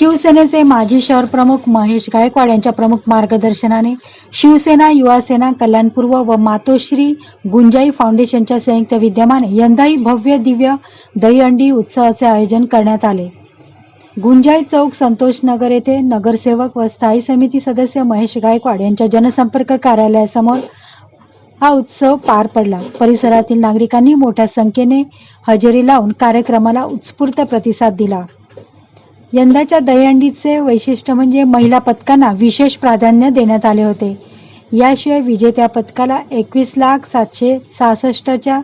शिवसेनेचे माजी शहर प्रमुख महेश गायकवाड यांच्या प्रमुख मार्गदर्शनाने शिवसेना युवासेना कल्याणपूर्व व मातोश्री गुंजाई फाउंडेशनच्या संयुक्त विद्यमाने यंदाही भव्य दिव्य दहीहंडी उत्सवाचे आयोजन करण्यात आले. गुंजाई चौक संतोष नगर येथे नगरसेवक व स्थायी समिती सदस्य महेश गायकवाड यांच्या जनसंपर्क कार्यालयासमोर हा उत्सव पार पडला. परिसरातील नागरिकांनी मोठ्या संख्येने हजेरी लावून कार्यक्रमाला उत्स्फूर्त प्रतिसाद दिला. यंदाच्या दहीहंडीचे वैशिष्ट्य म्हणजे महिला पथकांना विशेष प्राधान्य देण्यात आले होते. याशिवाय विजेत्या पथकाला एकवीस लाख सातशे सहासष्टच्या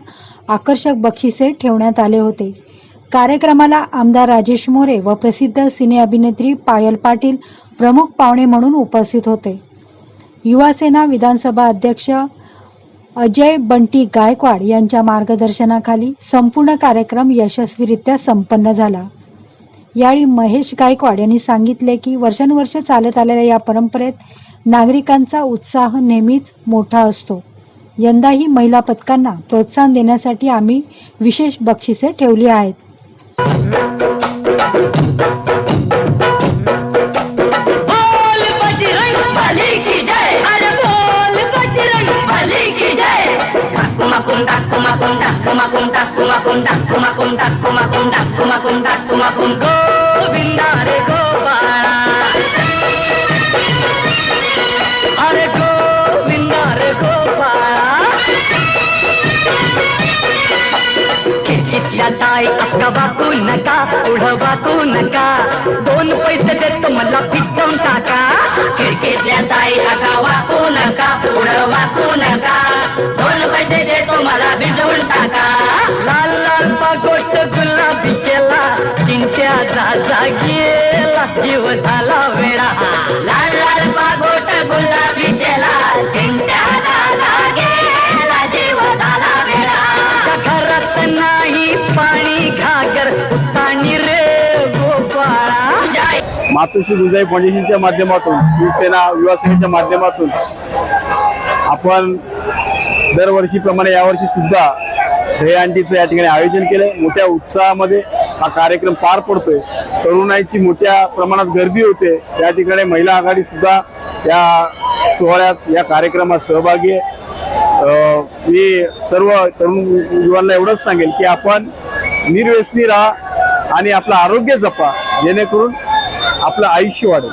आकर्षक बक्षिसे ठेवण्यात आले होते. कार्यक्रमाला आमदार राजेश मोरे व प्रसिद्ध सिने अभिनेत्री पायल पाटील प्रमुख पाहुणे म्हणून उपस्थित होते. युवासेना विधानसभा अध्यक्ष अजय बंटी गायकवाड यांच्या मार्गदर्शनाखाली संपूर्ण कार्यक्रम यशस्वीरित्या संपन्न झाला. यावेळी महेश गायकवाड यांनी सांगितले की वर्षानुवर्ष चालत आलेल्या या परंपरेत नागरिकांचा उत्साह नेहमीच मोठा असतो. यंदाही महिला पथकांना प्रोत्साहन देण्यासाठी आम्ही विशेष बक्षिसे ठेवली आहेत. ठाकुमाकुम ठाकुमाकुम ठाकुमाकुम ठाकुमाकुम ठाकुमाकुम ठाकुमाकुम ठाकुमाकुम गोविंदा रे गोपाळा अरे गोविंदा रे गोपाळा खिडकीतल्या ताई अक्का वाकू नका पुढं वाकू नका दोन पैसे देतो मला पिटवून टाका खिडकीतल्या ताई अक्का वाकू नका पुढं वाकू नका पैसे देतो मला भिजवून टाका. लाल लाल पागोट गुलाबी शेला चिंत्याचा जागेला जीव झाला वेळा. लाल लाल पागोट गुलाबी शेला चिंत्याचा जागेला जीव झाला वेळा. घरात नाही पाणी घागर पाणी रे गोपाळा. मातोश्री गुंजाई फाउंडेशनच्या माध्यमातून शिवसेना युवा सेनेच्या माध्यमातून आपण दरवर्षीप्रमाणे यावर्षी सुद्धा दहीहंडीचं या ठिकाणी आयोजन केलंय. मोठ्या उत्साहामध्ये हा कार्यक्रम पार पडतोय. तरुणाईची मोठ्या प्रमाणात गर्दी होते. या ठिकाणी महिला आघाडी सुद्धा या सोहळ्यात या कार्यक्रमात सहभागी आहे. अं, मी सर्व तरुण युवांना एवढंच सांगेल की आपण निर्व्यसनी राहा आणि आपलं आरोग्य जपा. जेणेकरून आपलं आयुष्य वाढेल.